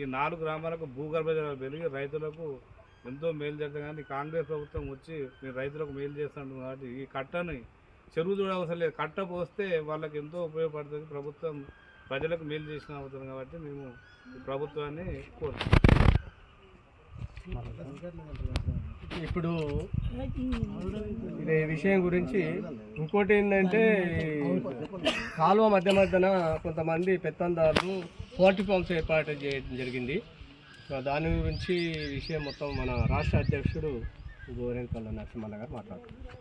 ఈ నాలుగు గ్రామాలకు భూగర్భ జలాలు పెరిగి రైతులకు ఎంతో మేలు చేస్తాం కానీ కాంగ్రెస్ ప్రభుత్వం వచ్చి నేను రైతులకు మేలు చేస్తాను కాబట్టి ఈ కట్టని చెరువు చూడ అవసరం లేదు. కట్ట పోస్తే వాళ్ళకి ఎంతో ఉపయోగపడుతుంది. ప్రభుత్వం ప్రజలకు మేలు చేసిన అవుతుంది కాబట్టి మేము ప్రభుత్వాన్ని కోరుతున్నాం. ఇప్పుడు ఇది విషయం గురించి ఇంకోటి ఏంటంటే కాలువ మధ్య మధ్యన కొంతమంది పెత్తందారులు పోర్టి పంప్స్ ఏర్పాటు చేయడం జరిగింది. సో దాని గురించి విషయం మొత్తం మన రాష్ట్ర అధ్యక్షుడు గోరెంకల్ల నరసింహన్న గారు మాట్లాడుతున్నారు.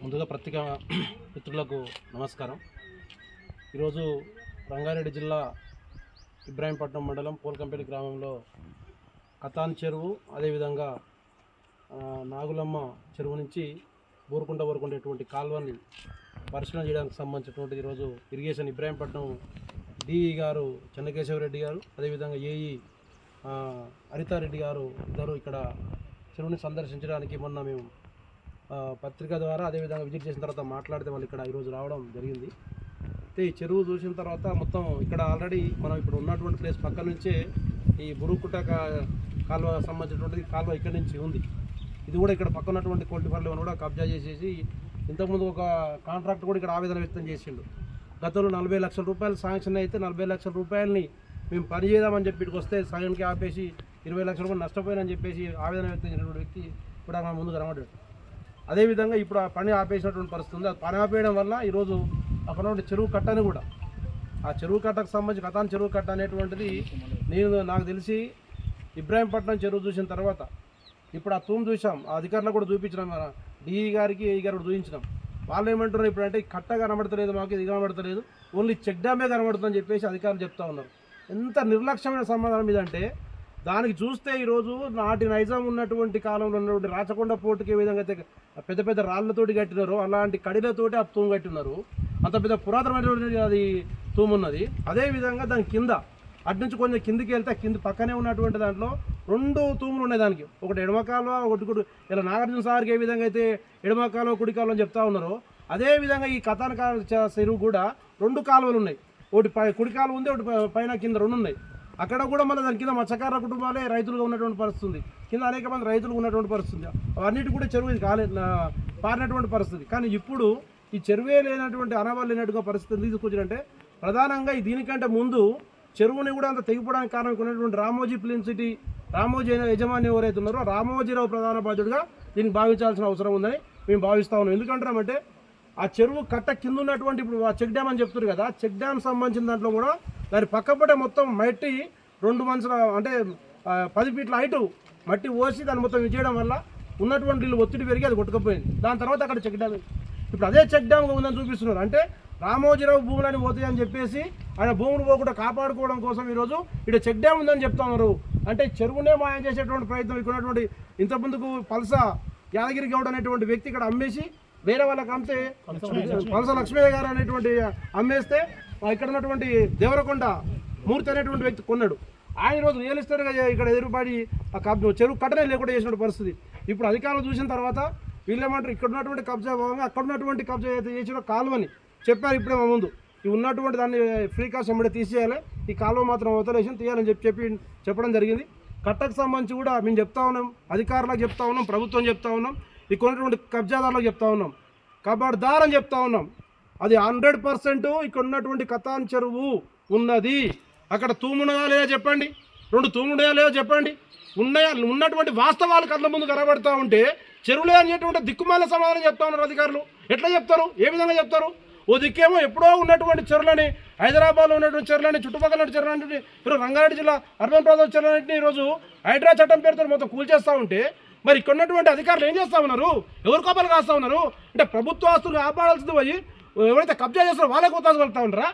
ముందుగా ప్రత్యేక మిత్రులకు నమస్కారం. ఈరోజు రంగారెడ్డి జిల్లా ఇబ్రాహీంపట్నం మండలం పోల్కంపేట గ్రామంలో కతాన్ చెరువు అదేవిధంగా నాగులమ్మ చెరువు నుంచి బోరుకుంట వరకు ఉండేటువంటి కాల్వని పరిశీలన చేయడానికి సంబంధించినటువంటి ఈరోజు ఇరిగేషన్ ఇబ్రాహీంపట్నం డిఈ గారు చెన్నకేశవరెడ్డి గారు అదేవిధంగా ఏఈ హరితారెడ్డి గారు ఇద్దరు ఇక్కడ చెరువుని సందర్శించడానికి మొన్న మేము పత్రిక ద్వారా అదేవిధంగా విజిట్ చేసిన తర్వాత మాట్లాడితే వాళ్ళు ఇక్కడ ఈరోజు రావడం జరిగింది. అయితే ఈ చెరువు చూసిన తర్వాత మొత్తం ఇక్కడ ఆల్రెడీ మనం ఇప్పుడు ఉన్నటువంటి ప్లేస్ పక్క నుంచే ఈ బురుకుట కా- కాలువ సంబంధించినటువంటి కాలువ ఇక్కడ నుంచి ఉంది. ఇది కూడా ఇక్కడ పక్క ఉన్నటువంటి కోల్డ్ కూడా కబ్జా చేసేసి ఇంతకుముందు ఒక కాంట్రాక్ట్ కూడా ఇక్కడ ఆవేదన వ్యక్తం చేసిండు. గతంలో నలభై లక్షల రూపాయలు శాంక్షన్ అయితే నలభై లక్షల రూపాయలని మేము పని చేద్దామని చెప్పి వస్తే సగంకి ఆపేసి ఇరవై లక్షల రూపాయలు నష్టపోయినని చెప్పేసి ఆవేదన వ్యక్తం చేసినటువంటి వ్యక్తి ఇప్పుడు మన ముందు కనబడ్డాడు అదేవిధంగా ఇప్పుడు ఆ పని ఆపేసినటువంటి పరిస్థితి ఉంది. ఆ పని ఆపేయడం వల్ల ఈరోజు అక్కడ ఉన్న చెరువు కట్టని కూడా ఆ చెరువు కట్టకు సంబంధించి కథాన్ చెరువు కట్ట అనేటువంటిది నేను నాకు తెలిసి ఇబ్రాహీంపట్నం చెరువు చూసిన తర్వాత ఇప్పుడు ఆ తూము చూసాం ఆ అధికారులకు కూడా చూపించినాం. మన డిఈ గారికి ఈ గారు కూడా చూపించినాం. వాళ్ళు ఏమంటున్నారు ఇప్పుడు అంటే కట్ట కనబడతలేదు మాకు ఇది కనబడతలేదు ఓన్లీ చెక్ డ్యామే కనబడుతుందని చెప్పేసి అధికారులు చెప్తా ఉన్నారు. ఎంత నిర్లక్ష్యమైన సమాధానం ఇదంటే దానికి చూస్తే ఈరోజు నాటి నైజాం ఉన్నటువంటి కాలంలో ఉన్నటువంటి రాచకొండ పోర్టుకి ఏ విధంగా అయితే పెద్ద పెద్ద రాళ్ళతోటి కట్టినారో అలాంటి కడిలతోటి ఆ తూము కట్టినారు. అంత పెద్ద పురాతనమైనటువంటి అది తూమున్నది. అదేవిధంగా అదే విధంగా దాని కింద అటు నుంచి కొంచెం కిందికి వెళ్తే కింద పక్కనే ఉన్నటువంటి దాంట్లో రెండు తూములు ఉన్నాయి దానికి. ఒకటి ఎడమకాలు ఒకటి కుడి ఇలా నాగార్జున సార్కి ఏ విధంగా అయితే ఎడమ కాలువ కుడి కాలువ అని చెప్తా ఉన్నారో అదేవిధంగా ఈ కథాన చెరువు కూడా రెండు కాలువలు ఉన్నాయి. ఒకటి పై కుడి కాలువ ఉంది ఒకటి పైన కింద రెండు ఉన్నాయి. అక్కడ కూడా మళ్ళీ దాని కింద మత్స్యకార కుటుంబాలే రైతులుగా ఉన్నటువంటి పరిస్థితి ఉంది. కింద అనేక మంది రైతులు ఉన్నటువంటి పరిస్థితి ఉంది. అవన్నిటి కూడా చెరువు ఇది కాలే పారినటువంటి పరిస్థితి. కానీ ఇప్పుడు ఈ చెరువే లేనటువంటి అనవాళ్ళు లేనట్టుగా పరిస్థితి తీసుకొచ్చినట్టే ప్రధానంగా ఈ దీనికంటే ముందు చెరువుని కూడా అంత తెగిపోవడానికి కారణం ఉన్నటువంటి రామోజీ ఫిలిం సిటీ రామోజీ యజమాని ఎవరైతే ఉన్నారో రామోజీరావు ప్రధాన బాధ్యుడిగా దీన్ని భావించాల్సిన అవసరం ఉందని మేము భావిస్తా ఉన్నాం. ఎందుకంటున్నామంటే ఆ చెరువు కట్ట కింద ఉన్నటువంటి ఇప్పుడు ఆ చెక్ డ్యామ్ అని చెప్తున్నారు కదా చెక్ డ్యామ్ సంబంధించిన దాంట్లో కూడా దాని పక్కపటే మొత్తం మట్టి రెండు మంచుల అంటే పది ఫీట్ల హైటు మట్టి పోసి దాన్ని మొత్తం చేయడం వల్ల ఉన్నటువంటి ఒత్తిడి పెరిగి అది కొట్టుకుపోయింది. దాని తర్వాత అక్కడ చెక్ డ్యామ్ ఇప్పుడు అదే చెక్ డ్యామ్ ఉందని చూపిస్తున్నారు. అంటే రామోజీరావు భూములని పోతాయి అని చెప్పేసి ఆయన భూములు పోకుండా కాపాడుకోవడం కోసం ఈరోజు ఇక్కడ చెక్ డ్యామ్ ఉందని చెప్తున్నారు. అంటే చెరువునే మాయం చేసేటువంటి ప్రయత్నం ఇక్కడ ఉన్నటువంటి ఇంతకుముందుకు పలస యాదగిరి గౌడ్ అనేటువంటి వ్యక్తి ఇక్కడ అమ్మేసి వేరే వాళ్ళకి అమ్మితే పలస లక్ష్మీ గారు అనేటువంటి అమ్మేస్తే ఇక్కడ ఉన్నటువంటి దేవరకొండ మూర్తి అనేటువంటి వ్యక్తి కొన్నాడు. ఆయన రోజు రియల్ ఎస్టేట్గా ఇక్కడ ఎదురుపడి కబ్జా చెరువు కట్టనే లేకుండా చేసిన పరిస్థితి. ఇప్పుడు అధికారులు చూసిన తర్వాత వీళ్ళేమంటారు ఇక్కడ ఉన్నటువంటి కబ్జా భాగంగా అక్కడ ఉన్నటువంటి కబ్జా అయితే చేసిన కాలువని చెప్పారు ఇప్పుడే మా ముందు. ఈ ఉన్నటువంటి దాన్ని ఫ్రీ కాస్ట్ వెంబడి తీసేయాలి. ఈ కాలువ మాత్రం అవతలేషన్ తీయాలని చెప్పి చెప్పి చెప్పడం జరిగింది. కట్టకు సంబంధించి కూడా మేము చెప్తా ఉన్నాం. అధికారులకు చెప్తా ఉన్నాం. ప్రభుత్వం చెప్తా ఉన్నాం. ఈ కొన్నటువంటి కబ్జాదారులకు చెప్తా ఉన్నాం. కబడ్దార్ అని చెప్తా ఉన్నాం. అది హండ్రెడ్ పర్సెంట్ ఇక్కడ ఉన్నటువంటి కథాన్ చెరువు ఉన్నది. అక్కడ తూమున్నదా లేదా చెప్పండి. రెండు తూమున్నాయా లేదా చెప్పండి. ఉన్నాయా? ఉన్నటువంటి వాస్తవాలు కళ్ళ ముందు కనబడతా ఉంటే చెరువులే అనేటువంటి దిక్కుమాల సమాధానం చెప్తా ఉన్నారు అధికారులు. ఎట్లా చెప్తారు? ఏ విధంగా చెప్తారు? ఓ దిక్కేమో ఎప్పుడో ఉన్నటువంటి చెరువులని హైదరాబాద్లో ఉన్నటువంటి చెరులని చుట్టుపక్కల చెరులని చెరువులని ఇప్పుడు రంగారెడ్డి జిల్లా అర్బన్ ప్రాంతం చెరులన్నింటినీ ఈరోజు హైడ్రా చట్టం పేరుతో మొత్తం కూల్చేస్తూ ఉంటే మరి ఇక్కడ ఉన్నటువంటి అధికారులు ఏం చేస్తా ఉన్నారు? ఎవరు కోపాలు కాస్తా ఉన్నారు? అంటే ప్రభుత్వ ఆస్తులు కాపాడాల్సింది పోయి ఎవరైతే కబ్జా చేస్తారో వాళ్ళకు కోతాసు వెళ్తా ఉండరా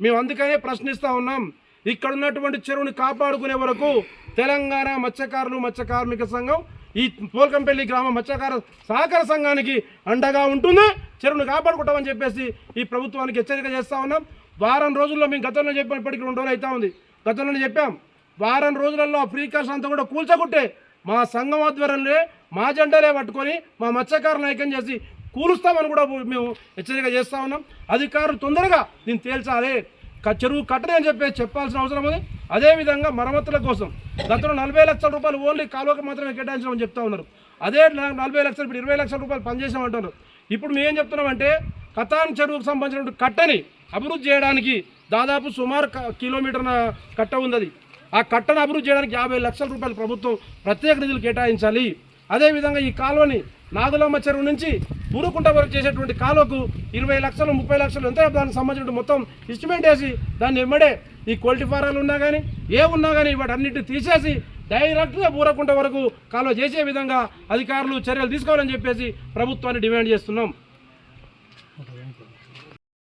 మేము అందుకనే ప్రశ్నిస్తూ ఉన్నాం. ఇక్కడ ఉన్నటువంటి చెరువుని కాపాడుకునే వరకు తెలంగాణ మత్స్యకారులు మత్స్య కార్మిక సంఘం ఈ పోల్కంపల్లి గ్రామ మత్స్యకార సహకార సంఘానికి అండగా ఉంటుంది. చెరువుని కాపాడుకుంటామని చెప్పేసి ఈ ప్రభుత్వానికి హెచ్చరిక చేస్తూ ఉన్నాం. వారం రోజుల్లో మేము గతంలో చెప్పిన ఇప్పటికి రెండు రోజులు అవుతా ఉంది. గతంలోనే చెప్పాం. వారం రోజులలో ఫ్రీ అంతా కూడా కూల్చకుంటే మా సంఘం ఆధ్వర్యంలో మా జెండాలే పట్టుకొని మా మత్స్యకారులను ఐక్యం చేసి కూలుస్తామని కూడా మేము హెచ్చరిక చేస్తా ఉన్నాం. అధికారులు తొందరగా దీన్ని తేల్చాలి. చెరువు కట్టని అని చెప్పేసి చెప్పాల్సిన అవసరం ఉంది. అదేవిధంగా మరమ్మతుల కోసం గతంలో నలభై లక్షల రూపాయలు ఓన్లీ కాలువకి మాత్రమే కేటాయించామని చెప్తా ఉన్నారు. అదే నలభై లక్షలు ఇప్పుడు ఇరవై లక్షల రూపాయలు పనిచేసామంటున్నారు. ఇప్పుడు మేము ఏం చెప్తున్నామంటే కథాన్ చెరువుకు సంబంధించినటువంటి కట్టని అభివృద్ధి చేయడానికి దాదాపు సుమారు క- కట్ట ఉంది అది ఆ కట్టను అభివృద్ధి చేయడానికి యాభై లక్షల రూపాయలు ప్రభుత్వం ప్రత్యేక నిధులు కేటాయించాలి. అదేవిధంగా ఈ కాలువని నాగులమ్మ చెరువు నుంచి పూరుకుంట వరకు చేసేటువంటి కాలువకు ఇరవై లక్షలు ముప్పై లక్షలు ఎంత దానికి సంబంధించిన మొత్తం ఇన్స్ట్రుమెంట్ వేసి దాన్ని ఇమ్మడే ఈ క్వాలిటీ ఫారాలు ఉన్నా కానీ ఏ ఉన్నా కానీ వాటన్నిటిని తీసేసి డైరెక్ట్గా పూరకుంట వరకు కాలువ చేసే విధంగా అధికారులు చర్యలు తీసుకోవాలని చెప్పేసి ప్రభుత్వాన్ని డిమాండ్ చేస్తున్నాం.